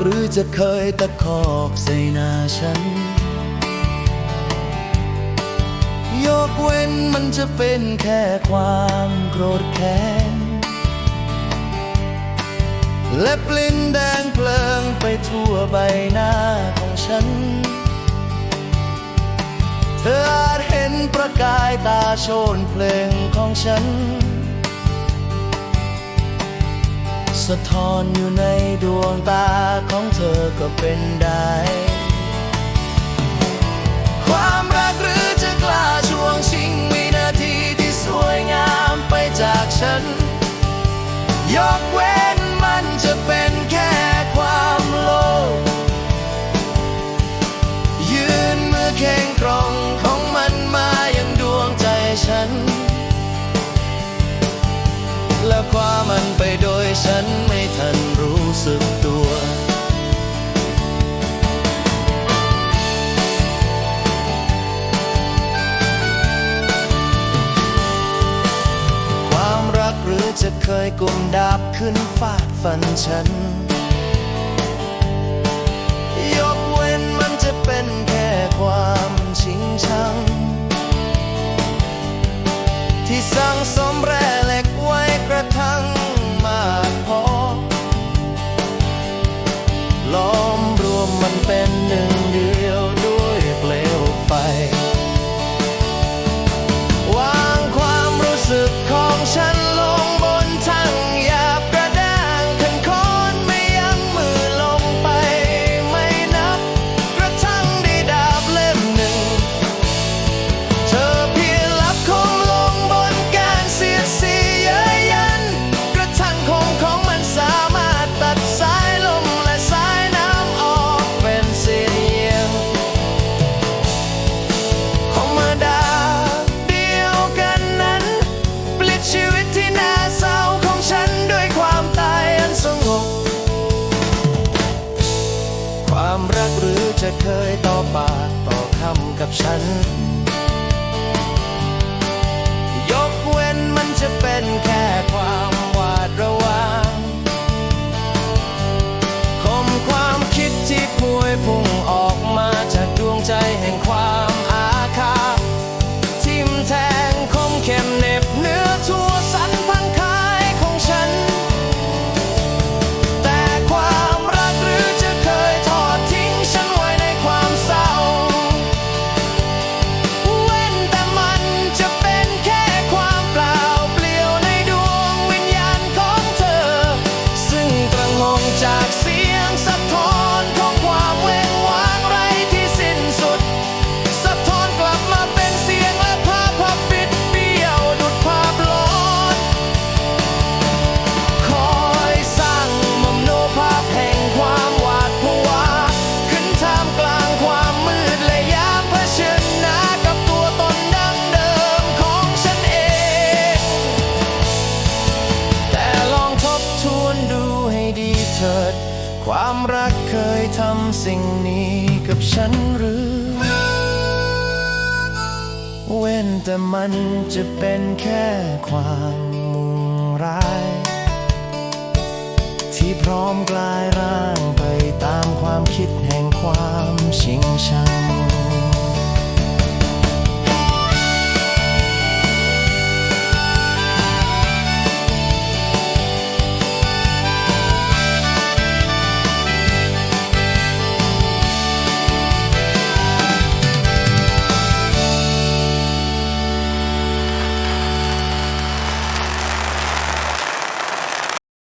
หรือจะเคยตะคอกใส่หน้าฉัน ยกเว้นมันจะเป็นแค่ความโกรธแค้น และปลิ้นแดงเพลิงไปทั่วใบหน้าของฉัน เธออาจเห็นประกายตาโชนเพลงของฉัน สะท้อนอยู่ในดวงตาของเธอก็เป็นได้ ความรักหรือจะกล้าช่วงชิงวินาทีที่สวยงามไปจากฉัน ยกเว้น ฉันไม่ทันรู้สึกตัวจะเคยกุมดาบขึ้นฟาดฟันฉัน amar. ความรักเคยทำสิ่งนี้กับฉันหรือ เว้นแต่มันจะเป็นแค่ความมุ่งร้าย ที่พร้อมกลายร่างไปตามความคิดแห่งความชิงชัง